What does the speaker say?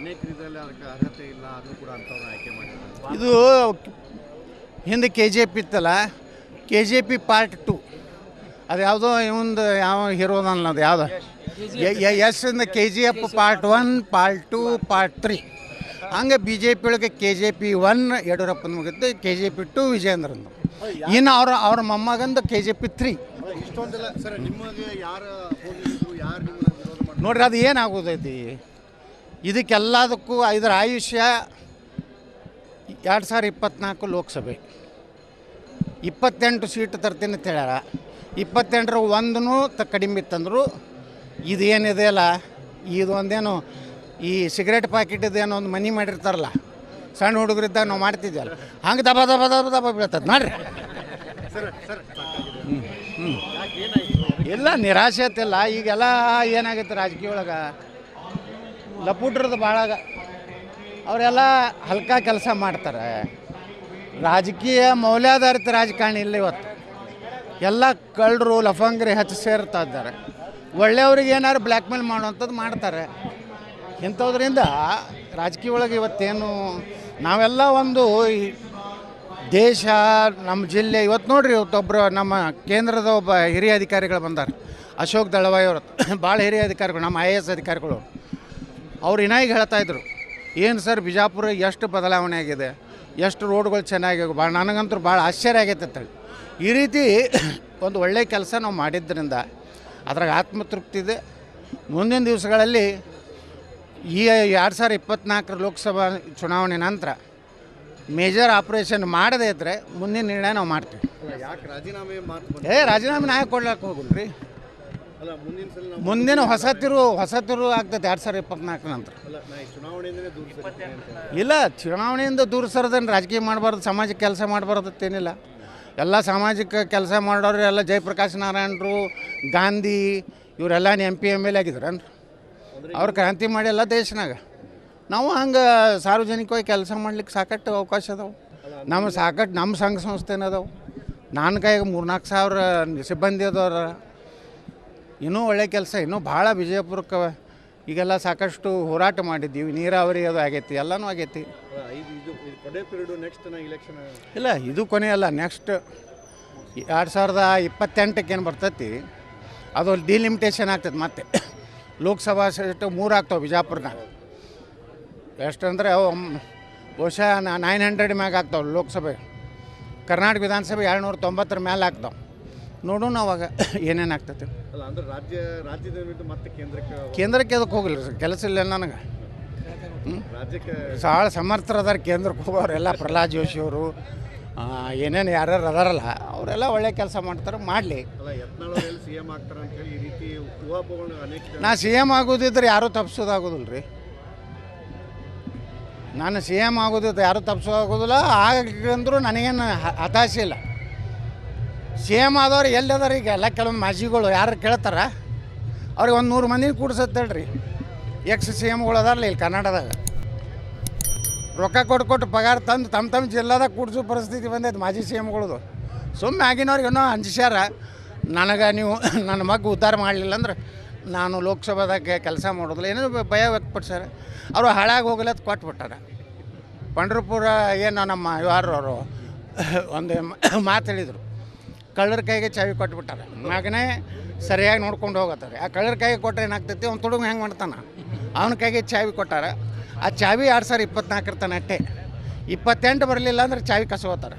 ಅನೇಕರು ಇದರಲ್ಲಿ ಅದಕ್ಕೆ ಅರ್ಹತೆ ಇಲ್ಲ ಆದರೂ ಕೂಡ ಅಂಥವ್ರನ್ನ ಆಯ್ಕೆ ಮಾಡಿದ್ದಾರೆ. ಇದು ಹಿಂದೆ ಕೆ ಜೆ ಪಿ ಇತ್ತಲ್ಲ K J P part two ಅದು ಯಾವುದೋ ಇವಂದು ಯಾವ ಹೀರೋದ ಅದು ಯಾವುದೋ? ಎಸ್ ಇಂದ K G F part one part two part three ಹಂಗೆ ಬಿ ಜೆ ಪಿ ಒಳಗೆ ಕೆ ಜೆ ಪಿ ಒನ್ ಯಡಿಯೂರಪ್ಪನ ಮುಗಿತ್ತು ಕೆ ಜೆ ಪಿ ಟು ವಿಜೇಂದ್ರಂದು ಇನ್ನು ಅವ್ರ ಅವ್ರ ಮೊಮ್ಮಗಂದು ಕೆ ಜೆ ಪಿ ತ್ರೀ ನೋಡ್ರಿ ಅದು ಏನಾಗೋದೈತಿ? ಇದಕ್ಕೆಲ್ಲದಕ್ಕೂ ಇದರ ಆಯುಷ್ಯ ಎರಡು ಸಾವಿರ ಇಪ್ಪತ್ನಾಲ್ಕು ಲೋಕಸಭೆ. ಇಪ್ಪತ್ತೆಂಟು ಸೀಟ್ ತರ್ತೀನಿ ಅಂತ ಹೇಳ್ಯಾರ. ಇಪ್ಪತ್ತೆಂಟರ ಒಂದೂ ತ ಕಡಿಮೆ ಇತ್ತಂದ್ರು ಇದು ಏನಿದೆ ಅಲ್ಲ, ಇದು ಒಂದೇನು ಈ ಸಿಗರೇಟ್ ಪ್ಯಾಕೆಟ್ದೇನೋ ಒಂದು ಮನಿ ಮಾಡಿರ್ತಾರಲ್ಲ, ಸಣ್ಣ ಹುಡುಗರಿದ್ದಾಗ ನಾವು ಮಾಡ್ತಿದ್ವಲ್ಲ, ಹಂಗೆ ದಬ ದಬ ದಬ ದಬ ಬೀಳ್ತದೆ ನೋಡ್ರಿ. ಇಲ್ಲ ನಿರಾಶೆ ಇಲ್ಲ ಈಗೆಲ್ಲ ಏನಾಗೈತೆ ರಾಜಕೀಯ ಒಳಗೆ? ಲಪುಟ್ರದ್ದು ಭಾಳ ಅವರೆಲ್ಲ ಹಲ್ಕ ಕೆಲಸ ಮಾಡ್ತಾರೆ. ರಾಜಕೀಯ ಮೌಲ್ಯಾಧಾರಿತ ರಾಜಕಾರಣಿ ಇಲ್ಲ ಇವತ್ತು. ಎಲ್ಲ ಕಳ್ಳರು, ಲಫಂಗ್ರಿ ಹಚ್ಚಿ ಸೇರ್ತಾ ಇದ್ದಾರೆ. ಒಳ್ಳೆಯವ್ರಿಗೆ ಏನಾದ್ರು ಬ್ಲ್ಯಾಕ್ ಮೇಲ್ ಮಾಡುವಂಥದ್ದು ಮಾಡ್ತಾರೆ. ಇಂಥದ್ರಿಂದ ರಾಜಕೀಯ ಒಳಗೆ ಇವತ್ತೇನು ನಾವೆಲ್ಲ ಒಂದು ದೇಶ, ನಮ್ಮ ಜಿಲ್ಲೆ, ಇವತ್ತು ನೋಡ್ರಿ ಇವತ್ತೊಬ್ಬರು ನಮ್ಮ ಕೇಂದ್ರದ ಒಬ್ಬ ಹಿರಿಯ ಅಧಿಕಾರಿಗಳು ಬಂದಾರೆ. ಅಶೋಕ್ ದಳವಾಯಿ ಅವರು. ಭಾಳ ಹಿರಿಯ ಅಧಿಕಾರಿಗಳು, ನಮ್ಮ ಐ ಎ ಎಸ್ ಅಧಿಕಾರಿಗಳು. ಅವ್ರು ಹೇಳ್ತಾ ಇದ್ರು ಏನು ಸರ್ ಬಿಜಾಪುರ ಎಷ್ಟು ಬದಲಾವಣೆ ಆಗಿದೆ? ಎಷ್ಟು ರೋಡ್ಗಳು ಚೆನ್ನಾಗಿ ಭಾಳ ನನಗಂತೂ ಭಾಳ ಆಶ್ಚರ್ಯ ಆಗೈತೆ ಅಂತೇಳಿ ಈ ರೀತಿ ಒಂದು ಒಳ್ಳೆಯ ಕೆಲಸ ನಾವು ಮಾಡಿದ್ದರಿಂದ ಅದ್ರಾಗ ಆತ್ಮತೃಪ್ತಿ ಇದೆ. ಮುಂದಿನ ದಿವಸಗಳಲ್ಲಿ ಈ ಎರಡು ಸಾವಿರ ಇಪ್ಪತ್ತ್ನಾಲ್ಕರ ಲೋಕಸಭಾ ಚುನಾವಣೆ ನಂತರ ಮೇಜರ್ ಆಪ್ರೇಷನ್ ಮಾಡದೇ ಇದ್ದರೆ ಮುಂದಿನ ನಿರ್ಣಯ ನಾವು ಮಾಡ್ತೀವಿ. ಏ ರಾಜೀನಾಮೆ ನಾಯಕ ಕೊಡ್ಲಕ್ಕೆ ಹೋಗಲ್ರಿ ಮುಂದಿನ ಹೊಸ ತಿರು ಹೊಸ ತಿರು ಆಗ್ತದೆ ಎರಡು ಸಾವಿರ ಇಪ್ಪತ್ನಾಲ್ಕು ನಂತರ. ಇಲ್ಲ ಚುನಾವಣೆಯಿಂದ ದೂರ ಸರದೇನು ರಾಜಕೀಯ ಮಾಡಬಾರ್ದು ಸಮಾಜಕ್ಕೆ ಕೆಲಸ ಮಾಡಬಾರ್ದು ಏನಿಲ್ಲ ಎಲ್ಲ ಸಾಮಾಜಿಕ ಕೆಲಸ ಮಾಡೋರು ಎಲ್ಲ ಜಯಪ್ರಕಾಶ್ ನಾರಾಯಣರು ಗಾಂಧಿ ಇವರೆಲ್ಲ ಎಂ ಪಿ ಎಂ ಎಲ್ ಆಗಿದ್ರನ್ರಿ ಅವ್ರು ಕ್ರಾಂತಿ ಮಾಡಿಲ್ಲ ದೇಶನಾಗ. ನಾವು ಹಂಗೆ ಸಾರ್ವಜನಿಕವಾಗಿ ಕೆಲಸ ಮಾಡ್ಲಿಕ್ಕೆ ಸಾಕಷ್ಟು ಅವಕಾಶ ಅದಾವೆ. ನಮ್ಮ ಸಾಕಷ್ಟು ನಮ್ಮ ಸಂಘ ಸಂಸ್ಥೆನ ನಾನು ಕೈಗೆ ಮೂರ್ನಾಲ್ಕು ಸಾವಿರ ಸಿಬ್ಬಂದಿ ಅದಾರ. ಇನ್ನೂ ಒಳ್ಳೆ ಕೆಲಸ ಇನ್ನೂ ಭಾಳ ವಿಜಯಪುರಕ್ಕೆ ಈಗೆಲ್ಲ ಸಾಕಷ್ಟು ಹೋರಾಟ ಮಾಡಿದ್ದೀವಿ. ನೀರಾವರಿ ಅದು ಆಗೈತಿ ಎಲ್ಲನೂ ಆಗೈತಿ. ಇಲ್ಲ ಇದು ಕೊನೆ ಅಲ್ಲ ನೆಕ್ಸ್ಟ್ ಎರಡು ಸಾವಿರದ ಇಪ್ಪತ್ತೆಂಟಕ್ಕೆ ಏನು ಬರ್ತೈತಿ ಅದು ಡಿಲಿಮಿಟೇಷನ್ ಆಗ್ತದೆ ಮತ್ತೆ. ಲೋಕಸಭಾ ಸೀಟು ಮೂರು ಆಗ್ತಾವೆ ಬಿಜಾಪುರ್ನಾಗ ಎಷ್ಟಂದ್ರೆ ಅಂದರೆ ಬಹುಶಃ ನೈನ್ ಹಂಡ್ರೆಡ್ ಮ್ಯಾಗ ಆಗ್ತಾವೆ ಲೋಕಸಭೆ. ಕರ್ನಾಟಕ ವಿಧಾನಸಭೆ ಎರಡು ನೂರ ತೊಂಬತ್ತರ ಮೇಲೆ ಆಗ್ತಾವೆ. ನೋಡೋಣ ಅವಾಗ ಏನೇನು ಆಗ್ತೈತಿ. ಅಲ್ಲ ಅಂದ್ರೆ ರಾಜ್ಯ ರಾಜ್ಯದ ಮತ್ತೆ ಕೇಂದ್ರಕ್ಕೆ ಕೇಂದ್ರಕ್ಕೆ ಅದಕ್ಕೆ ಹೋಗಿಲ್ಲ ಸರ್? ಕೆಲಸ ಇಲ್ಲ ನನಗೆ. ರಾಜ್ಯಕ್ಕೆ ಭಾಳ ಸಮರ್ಥರದಾರ ಕೇಂದ್ರಕ್ಕೆ ಹೋಗೋರೆಲ್ಲ ಪ್ರಹ್ಲಾದ್ ಜೋಶಿ ಅವರು ಏನೇನು ಯಾರ್ಯಾರು ಅದಾರಲ್ಲ ಅವರೆಲ್ಲ ಒಳ್ಳೆ ಕೆಲಸ ಮಾಡ್ತಾರೆ ಮಾಡಲಿ. ನಾ ಸಿ ಎಂ ಆಗೋದಿದ್ರೆ ಯಾರೂ ತಪ್ಪಿಸೋದಾಗೋದಿಲ್ಲ ರೀ ನಾನು ಸಿ ಎಂ ಆಗೋದಿದ್ರೆ ಯಾರೂ ತಪ್ಪಿಸೋದಾಗೋದಿಲ್ಲ ಆಗಂದ್ರೂ ನನಗೇನು ಹತಾಶೆ ಇಲ್ಲ. ಸಿ ಎಂ ಆದವ್ರು ಎಲ್ಲಿ ಅದಾರ ಈಗ? ಎಲ್ಲ ಕೆಲವೊಂದು ಮಾಜಿಗಳು ಯಾರು ಕೇಳ್ತಾರ? ಅವ್ರಿಗೆ ಒಂದು ನೂರು ಮಂದಿನ ಕೂಡ್ಸತ್ತೇಳ್ರಿ ಎಕ್ಸ್ ಸಿ ಎಮ್ಗಳು ಅದಾರಲ್ಲ ಇಲ್ಲಿ ಕರ್ನಾಟಕದಾಗ. ರೊಕ್ಕ ಕೊಟ್ಟು ಕೊಟ್ಟು ಪಗಾರ ತಂದು ತಮ್ಮ ತಮ್ಮ ಜಿಲ್ಲಾದಾಗ ಕೂಡಿಸೋ ಪರಿಸ್ಥಿತಿ ಬಂದೈತೆ ಮಾಜಿ ಸಿ ಎಮ್ಗಳದು. ಸುಮ್ಮನೆ ಆಗಿನವ್ರಿಗೆ ಏನೋ ಅಂಜಿಸ್ಯಾರ? ನನಗೆ ನೀವು ನನ್ನ ಮಗ ಉದ್ಧಾರ ಮಾಡಲಿಲ್ಲ ಅಂದ್ರೆ ನಾನು ಲೋಕಸಭಾದಾಗ ಕೆಲಸ ಮಾಡೋದಿಲ್ಲ. ಏನೋ ಭಯ ವ್ಯಕ್ತಪಡಿಸ್ಯಾರ. ಅವರು ಹಾಳಾಗಿ ಹೋಗಲತ್ ಕೊಟ್ಬಿಟ್ಟಾರ ಪಂಡ್ರಪುರ ಏನೋ ನಮ್ಮ ಯಾರು ಅವರು ಒಂದು ಮಾತು ಹೇಳಿದರು. ಕಳ್ಳರ ಕೈಗೆ ಚಾವಿ ಕೊಟ್ಬಿಟ್ಟಾರೆ. ಮಗನೇ ಸರಿಯಾಗಿ ನೋಡ್ಕೊಂಡು ಹೋಗತ್ತಾರೆ. ಆ ಕಳ್ಳರ ಕೈಗೆ ಕೊಟ್ಟರೆ ಏನಾಗ್ತೈತಿ? ಅವ್ನು ತುಡುಗ ಹೆಂಗೆ ಮಾಡ್ತಾನೆ? ಅವನ ಕೈಗೆ ಚಾವಿ ಕೊಟ್ಟಾರ. ಆ ಚಾವಿ ಎರಡು ಸಾವಿರ ಇಪ್ಪತ್ನಾಲ್ಕರ ತನಕ ಅಟ್ಟೆ. ಇಪ್ಪತ್ತೆಂಟು ಬರಲಿಲ್ಲ ಅಂದ್ರೆ ಚಾವಿ ಕಸ್ಕೋತಾರೆ